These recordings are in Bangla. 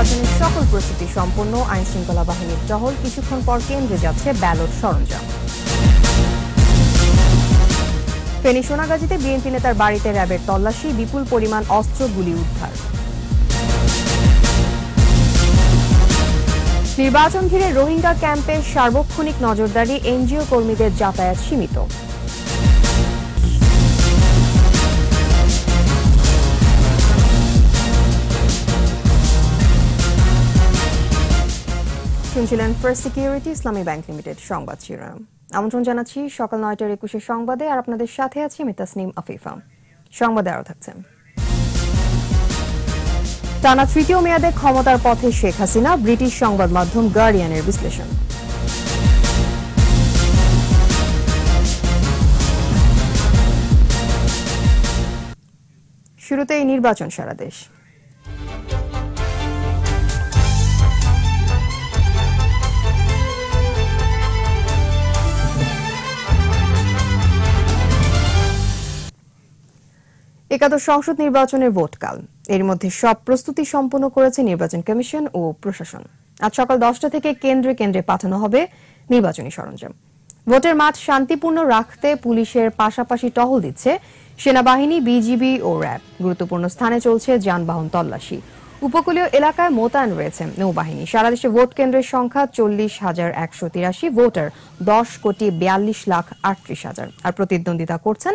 নির্বাচনের সকল প্রস্তুতি সম্পন্ন আইন শৃঙ্খলা বাহিনীর টহল। কিছুক্ষণ পর কেন্দ্রে যাচ্ছে ব্যালট সরঞ্জাম। ফেনী সোনাগাজীতে বিএনপি নেতার বাড়িতে র্যাবের তল্লাশি, বিপুল পরিমাণ অস্ত্র গুলি উদ্ধার। নির্বাচন ঘিরে রোহিঙ্গা ক্যাম্পে সার্বক্ষণিক নজরদারি, এনজিও কর্মীদের যাতায়াত সীমিত। শুনছিলেন first security Islami bank limited সংবাদ শিরোনাম। আমন্ত্রণ জানাচ্ছি সকাল নয়টার একুশে সংবাদে, আর আপনাদের সাথে আছি আমি তাসনিম আফিফা। সংবাদে আরও থাকছেন। টানা তৃতীয় মেয়াদে ক্ষমতার পথে শেখ হাসিনা, ব্রিটিশ সংবাদ মাধ্যম গার্ডিয়ানের বিশ্লেষণ। শুরুতেই নির্বাচন সারা দেশ। একাদশ সংসদ নির্বাচনের ভোটকাল। এর মধ্যে সব প্রস্তুতি সম্পন্ন করেছে নির্বাচন কমিশন ও প্রশাসন। আজ সকাল দশটা থেকে কেন্দ্রে কেন্দ্রে পাঠানো হবে নির্বাচনী সরঞ্জাম। ভোটের মাঠ শান্তিপূর্ণ রাখতে পুলিশের পাশাপাশি টহল দিচ্ছে সেনাবাহিনী, বিজিবি ও র্যাব। গুরুত্বপূর্ণ স্থানে চলছে যানবাহন তল্লাশি। উপকূলীয় এলাকায় মোতায়েন রয়েছে নৌবাহিনী। সারা দেশে ভোট কেন্দ্রের সংখ্যা চল্লিশ হাজার একশো তিরাশি। ভোটার দশ কোটি বিয়াল্লিশ লাখ আটত্রিশ হাজার। আর প্রতিদ্বন্দ্বিতা করছেন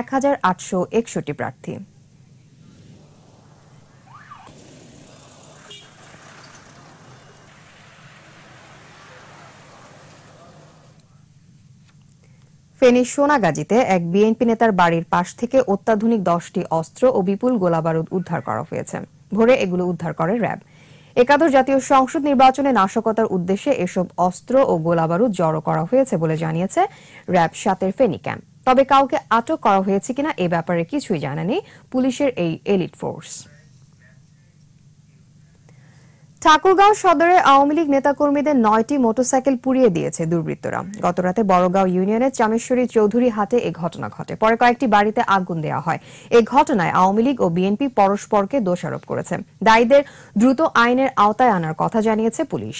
এক হাজার আটশো একষট্টি প্রার্থী। ফেনীর সোনাগাজীতে এক বিএনপি নেতার বাড়ির পাশ থেকে অত্যাধুনিক দশটি অস্ত্র ও বিপুল গোলাবারুদ উদ্ধার করা হয়েছে। ভোরে এগুলো উদ্ধার করে র্যাব। একাদশ জাতীয় সংসদ নির্বাচনে নাশকতার উদ্দেশ্যে এসব অস্ত্র ও গোলাবারুদ জড়ো করা হয়েছে বলে জানিয়েছে র্যাব সাতের ফেনী ক্যাম্প তবে কাউকে আটক করা হয়েছে কিনা এ ব্যাপারে কিছুই জানানি পুলিশের এই এলিট ফোর্স। ঠাকুরগাঁও সদরে আওয়ামী লীগ নেতাকর্মীদের নয়টি মোটরসাইকেল পুড়িয়ে দিয়েছে দুর্বৃত্তরা। গতরাতে বড়গাঁও ইউনিয়নের চামেশ্বরী চৌধুরী হাটে এই ঘটনা ঘটে। পরে কয়েকটি বাড়িতে আগুন দেওয়া হয়। এই ঘটনায় আওয়ামী লীগ ও বিএনপি পরস্পরকে দোষারোপ করেছে। দায়ীদের দ্রুত আইনের আওতায় আনার কথা জানিয়েছে পুলিশ।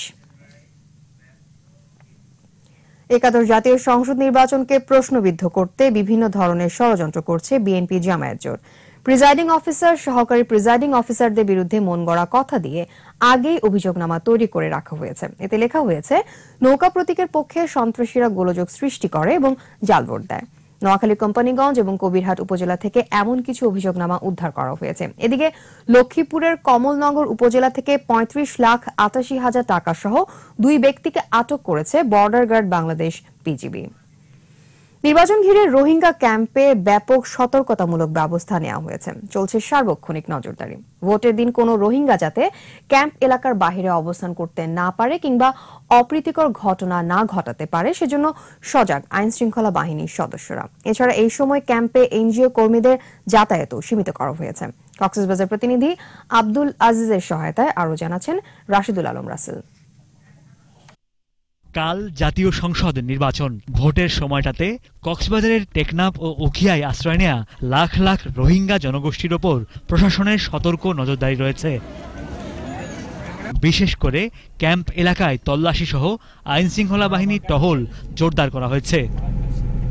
একাদশ জাতীয় সংসদ নির্বাচনকে প্রশ্নবিদ্ধ করতে বিভিন্ন ধরনের ষড়যন্ত্র করছে বিএনপি জামায়াত জোট। প্রিজাইডিং অফিসার সহকারী প্রিজাইডিং অফিসারদের বিরুদ্ধে মন গড়া কথা দিয়ে আগেই অভিযোগনামা তৈরি করে রাখা হয়েছে। এতে লেখা হয়েছে, নৌকা প্রতীকের পক্ষে সন্ত্রাসীরা গোলযোগ সৃষ্টি করে এবং জাল ভোট দেয়। নোয়াখালী কোম্পানিগঞ্জ এবং কবিরহাট উপজেলা থেকে এমন কিছু অভিযোগনামা উদ্ধার করা হয়েছে। এদিকে লক্ষ্মীপুরের কমলনগর উপজেলা থেকে পঁয়ত্রিশ লাখ আটাশি হাজার টাকা সহ দুই ব্যক্তিকে আটক করেছে বর্ডার গার্ড বাংলাদেশ বিজিবি। নির্বাচন ঘিরে রোহিঙ্গা ক্যাম্পে ব্যাপক সতর্কতামূলক ব্যবস্থা নেওয়া হয়েছে। চলছে সার্বক্ষণিক নজরদারি। ভোটের দিন কোনো রোহিঙ্গা যাতে ক্যাম্প এলাকার বাহিরে অবস্থান করতে না পারে কিংবা অপ্রীতিকর ঘটনা না ঘটাতে পারে, সেজন্য সজাগ আইন শৃঙ্খলা বাহিনীর সদস্যরা। এছাড়া এই সময় ক্যাম্পে এনজিও কর্মীদের যাতায়াতও সীমিত করা হয়েছে। কক্সবাজার প্রতিনিধি আব্দুল আজিজের সহায়তায় আরও জানাচ্ছেন রাশিদুল আলম রাসেল। কাল জাতীয় সংসদ নির্বাচন। ভোটের সময়টাতে কক্সবাজারের টেকনাফ ও উখিয়ায় আশ্রয় নেয়া লাখ লাখ রোহিঙ্গা জনগোষ্ঠীর ওপর প্রশাসনের সতর্ক নজরদারি রয়েছে। বিশেষ করে ক্যাম্প এলাকায় তল্লাশি সহ আইন শৃঙ্খলা বাহিনীর টহল জোরদার করা হয়েছে।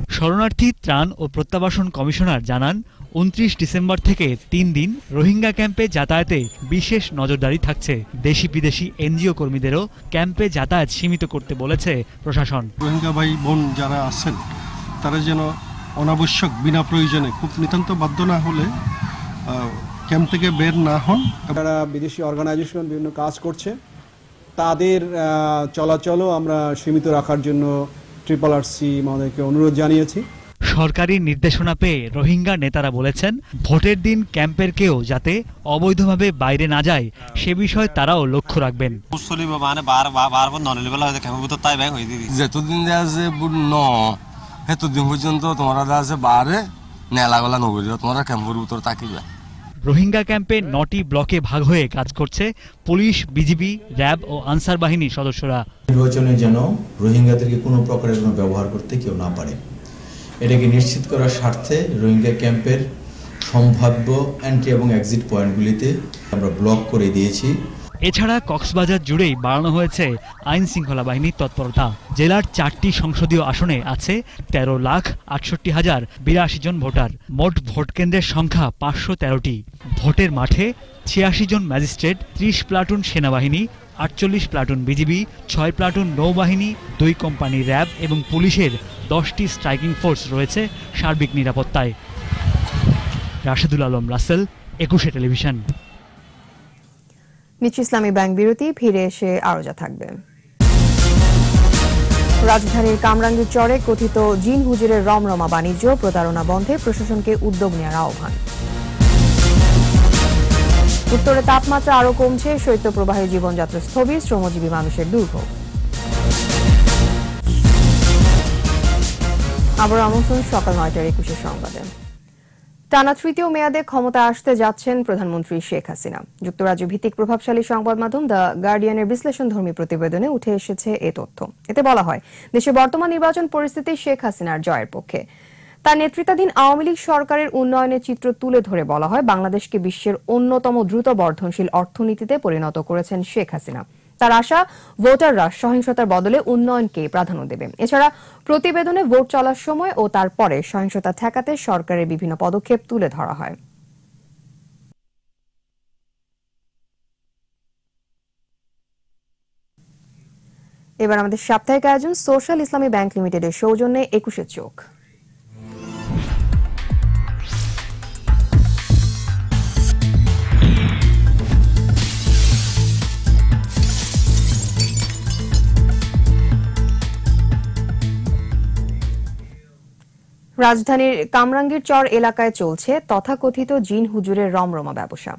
শরণার্থী ত্রাণ ও প্রত্যাবাসন কমিশনার জানান উনত্রিশ ডিসেম্বর থেকে তিন দিন রোহিঙ্গা ক্যাম্পে যাতায়াতে বিশেষ নজরদারি থাকছে। দেশি বিদেশি এনজিও কর্মীদেরও ক্যাম্পে যাতায়াত সীমিত করতে বলেছে প্রশাসন। রোহিঙ্গা ভাই বোন যারা আছেন তারা যেন অনাবশ্যক বিনা প্রয়োজনে খুব নিতান্ত বাধ্য না হলে ক্যাম্প থেকে বের না হন। যারা বিদেশি অর্গানাইজেশন বিভিন্ন কাজ করছে তাদের চলাচলও আমরা সীমিত রাখার জন্য ট্রিপল আর সি মহোদয়কে অনুরোধ জানিয়েছি। সরকারি নির্দেশনা পেয়ে রোহিঙ্গা নেতারা বলেছেন ভোটের দিন ক্যাম্পের কেউ যাতে অবৈধভাবে বাইরে না যায় সে বিষয়ে তারাও লক্ষ্য রাখবেন। যতদিন ন সেতদিন পর্যন্ত তোমরা আছে বারে নেলাগলা নগরী তোমরা ক্যাম্পের ভিতর থাকিবে। রোহিঙ্গা ক্যাম্পে নটি ব্লকে ভাগ হয়ে কাজ করছে পুলিশ বিজিবি র্যাব ও আনসার বাহিনীর সদস্যরা। নির্বাচনে যেন রোহিঙ্গাদেরকে কোনো প্রকারের কোনো ব্যবহার করতে কেউ না পারে। এটাকে নিশ্চিত করার স্বার্থে রোহিঙ্গা ক্যাম্পের সম্ভাব্য এন্ট্রি এবং এক্সিট পয়েন্টগুলিতে আমরা ব্লক করে দিয়েছি। এছাড়া কক্সবাজার জুড়েই বাড়ানো হয়েছে আইন শৃঙ্খলা বাহিনীর তৎপরতা। জেলার চারটি সংসদীয় আসনে আছে তেরো লাখ আটষট্টি হাজার বিরাশি জন ভোটার। মোট ভোট কেন্দ্রের সংখ্যা পাঁচশো তেরোটি। ভোটের মাঠে ছিয়াশি জন ম্যাজিস্ট্রেট, ত্রিশ প্লাটুন সেনাবাহিনী আটচল্লিশ প্লাটুন বিজিবি, ছয় প্লাটুন নৌবাহিনী, দুই কোম্পানি র্যাব এবং পুলিশের দশটি স্ট্রাইকিং ফোর্স রয়েছে সার্বিক নিরাপত্তায়। রাশেদুল আলম, রাসেল, একুশে টেলিভিশন। নিচ্ছি ইসলামী ব্যাংক বিরতি, ফিরে এসে আরও যা থাকবে। রাজধানীর কামরাঙ্গীর চরে কথিত জিন হুজুরের রমরমা বাণিজ্য, প্রতারণা বন্ধে প্রশাসনকে উদ্যোগ নেওয়ার আহ্বান। উত্তরে তাপমাত্রা আরও কমছে, শৈত্যপ্রবাহে জীবনযাত্রা স্থবির, শ্রমজীবী মানুষের দুর্ভোগ। সকাল নয়টার একুশে সংবাদে। টানা তৃতীয় মেয়াদে ক্ষমতা আসতে যাচ্ছেন প্রধানমন্ত্রী শেখ হাসিনা। যুক্তরাজ্য ভিত্তিক প্রভাবশালী সংবাদ মাধ্যম দ্য গার্ডিয়ানের বিশ্লেষণধর্মী প্রতিবেদনে উঠে এসেছে এ তথ্য। এতে বলা হয়, দেশে বর্তমান নির্বাচন পরিস্থিতি শেখ হাসিনার জয়ের পক্ষে। তার নেতৃত্বাধীন আওয়ামী লীগ সরকারের উন্নয়নের চিত্র তুলে ধরে বলা হয়। বাংলাদেশকে বিশ্বের অন্যতম দ্রুত বর্ধনশীল অর্থনীতিতে পরিণত করেছেন শেখ হাসিনা। তার আশা, ভোটাররা সহিংসতার বদলে উন্নয়নকে প্রাধান্য দেবে। এছাড়া প্রতিবেদনে ভোট চলার সময় ও তারপরে সহিংসতা ঠেকাতে সরকারের বিভিন্ন পদক্ষেপ তুলে ধরা হয়। এবার আমাদের সাপ্তাহিক আয়োজন, সোশ্যাল ইসলামী ব্যাংক লিমিটেডের সৌজন্যে একুশে চোখ। রাজধানীর কামরাঙ্গীর চর এলাকায় চলছে তথাকথিত জিন হুজুরের রমরমা ব্যবসা।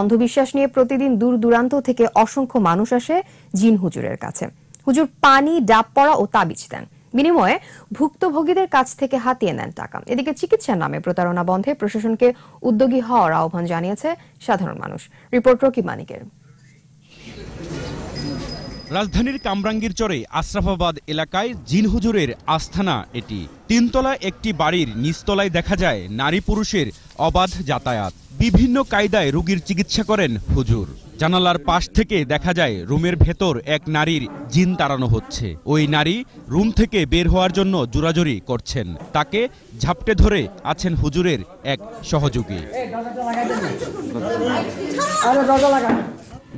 অন্ধবিশ্বাস নিয়ে প্রতিদিন দূর দূরান্ত থেকে অসংখ্য মানুষ আসে জিন হুজুরের কাছে। হুজুর পানি, ডাব পড়া ও তাবিজ দেন। বিনিময়ে ভুক্তভোগীদের কাছ থেকে হাতিয়ে নেন টাকা। এদিকে চিকিৎসার নামে প্রতারণা বন্ধে প্রশাসনকে উদ্যোগী হওয়ার আহ্বান জানিয়েছে সাধারণ মানুষ। রিপোর্ট রকি মানিকের। রাজধানীর কামরাঙ্গীর চরে আশরাফাবাদ এলাকায় জিন হুজুরের আস্থানা এটি। তিনতলা একটি বাড়ির নিচতলায় দেখা যায় নারী পুরুষের অবাধ যাতায়াত। বিভিন্ন কায়দায় রোগীর চিকিৎসা করেন হুজুর। জানালার পাশ থেকে দেখা যায় রুমের ভেতর এক নারীর জিন তাড়ানো হচ্ছে। ওই নারী রুম থেকে বের হওয়ার জন্য জোরাজুরি করছেন। তাকে ঝাপটে ধরে আছেন হুজুরের এক সহযোগী।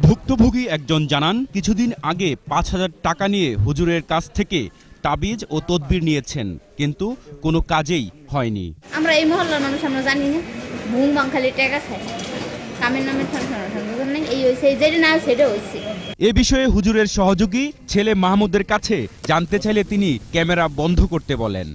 ভুক্তভোগী একজন জানান কিছুদিন আগে পাঁচ হাজার টাকা নিয়ে হুজুরের কাছ থেকে তাবিজ ও তদবির নিয়েছেন কিন্তু কোনো কাজেই হয়নি। আমরা এই মহল্লার মানুষ আমরা জানি না। ভুং বাং খালি টেকা খাই কামের নামে এই হয়েছে যেটা না সেটা হয়েছে এ বিষয়ে হুজুরের সহযোগী ছেলে মাহমুদের কাছে জানতে চাইলে তিনি ক্যামেরা বন্ধ করতে বলেন।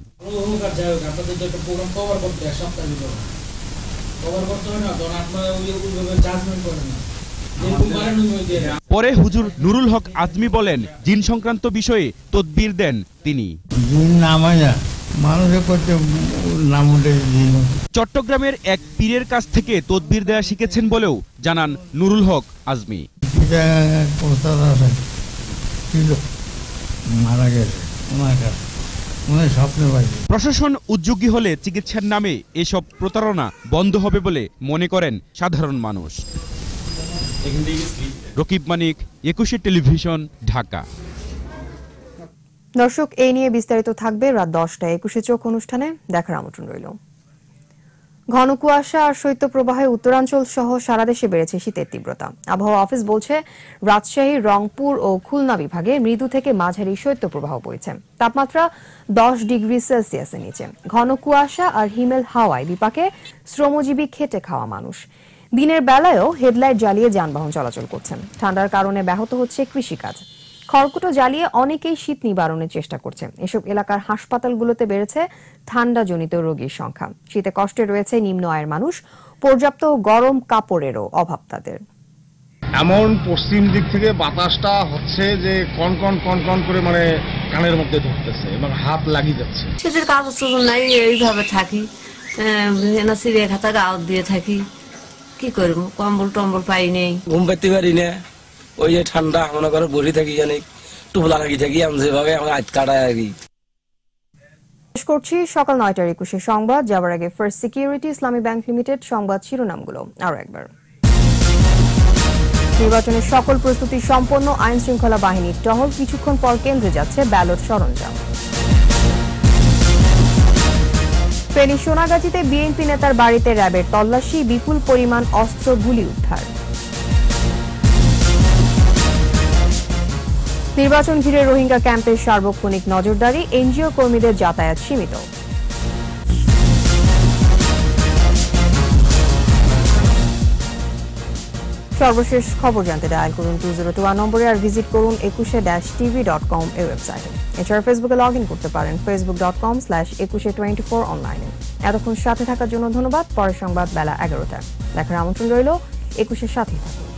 পরে হুজুর নুরুল হক আজমি বলেন জিন সংক্রান্ত বিষয়ে তদবির দেন তিনি। চট্টগ্রামের এক পীরের কাছ থেকে তদবির দেয়া শিখেছেন বলেও জানান নুরুল হক আজমি। মারা গেছে। প্রশাসন উদ্যোগী হলে চিকিৎসার নামে এসব প্রতারণা বন্ধ হবে বলে মনে করেন সাধারণ মানুষ। রকিব মানিক একুশে টেলিভিশন ঢাকা। দর্শক এই নিয়ে বিস্তারিত থাকবে রাত দশটায় একুশে চোখ অনুষ্ঠানে। দেখার আমন্ত্রণ রইল। ঘন কুয়াশা আর শৈত্যপ্রবাহে উত্তরাঞ্চল সহ সারা দেশে বেড়েছে শীতের তীব্রতা। আবহাওয়া অফিস বলছে রাজশাহী রংপুর ও খুলনা বিভাগে মৃদু থেকে মাঝারি শৈত্যপ্রবাহ বইছে। তাপমাত্রা দশ ডিগ্রি সেলসিয়াসের নিচে। ঘন কুয়াশা আর হিমেল হাওয়ায় বিপাকে শ্রমজীবী খেটে খাওয়া মানুষ। দিনের বেলায়ও হেডলাইট জ্বালিয়ে যানবাহন চলাচল করছেন। ঠান্ডার কারণে ব্যাহত হচ্ছে কৃষিকাজ। খড়কুটো জ্বালিয়ে অনেকেই শীত নিবারণের চেষ্টা করছে এসব এলাকার হাসপাতালগুলোতে বেড়েছে ঠান্ডাজনিত রোগীর সংখ্যা। শীতে কষ্টে রয়েছে নিম্ন আয়ের মানুষ। পর্যাপ্ত গরম কাপড়েরও অভাব তাদের। এমন পশ্চিম দিক থেকে বাতাসটা হচ্ছে যে কন কন কন কন করে মানে কানের মধ্যে ধরতেছে এবং হাত লাগিয়ে যাচ্ছে। শীতের কাগজ নাই এইভাবে থাকি। এনা সিরিয়া খাতা গাও দিয়ে থাকি। কি করব কম্বল টম্বল পাই নেই। ঘুম পাইতে পারি না। ওই যে ঠান্ডা মনে করো বসে থাকি জানি টুপ লাগাই থাকি আমি যেভাবে আমার আজ কাটায় আর কি। শেষ করছি সকাল নয়টার একুশে সংবাদ যাওয়ার আগে first security Islami bank limited সংবাদ শিরোনামগুলো। আরও একবার। নির্বাচনের সকল প্রস্তুতি সম্পন্ন আইন শৃঙ্খলা বাহিনীর টহল কিছুক্ষণ পর কেন্দ্রে যাচ্ছে ব্যালট সরঞ্জাম। ফেনী সোনাগাজীতে বিএনপি নেতার বাড়িতে র্যাবের তল্লাশি, বিপুল পরিমাণ অস্ত্র, গুলি উদ্ধার। নির্বাচন ঘিরে রোহিঙ্গা ক্যাম্পের সার্বক্ষণিক নজরদারি, এনজিও কর্মীদের যাতায়াত সীমিত। সর্বশেষ খবর জানতে ডায়াল করুন টু জিরো টু ওয়ান নম্বরে আর ভিজিট করুন একুশে ড্যাশ টিভি ডট কম এই ওয়েবসাইটে এছাড়া ফেসবুকে লগ ইন করতে পারেন facebook dot com slash Ekushe twenty four অনলাইনে এতক্ষণ সাথে থাকার জন্য ধন্যবাদ, পরের সংবাদ বেলা এগারোটায়। দেখার আমন্ত্রণ রইল একুশের সাথে থাকুন।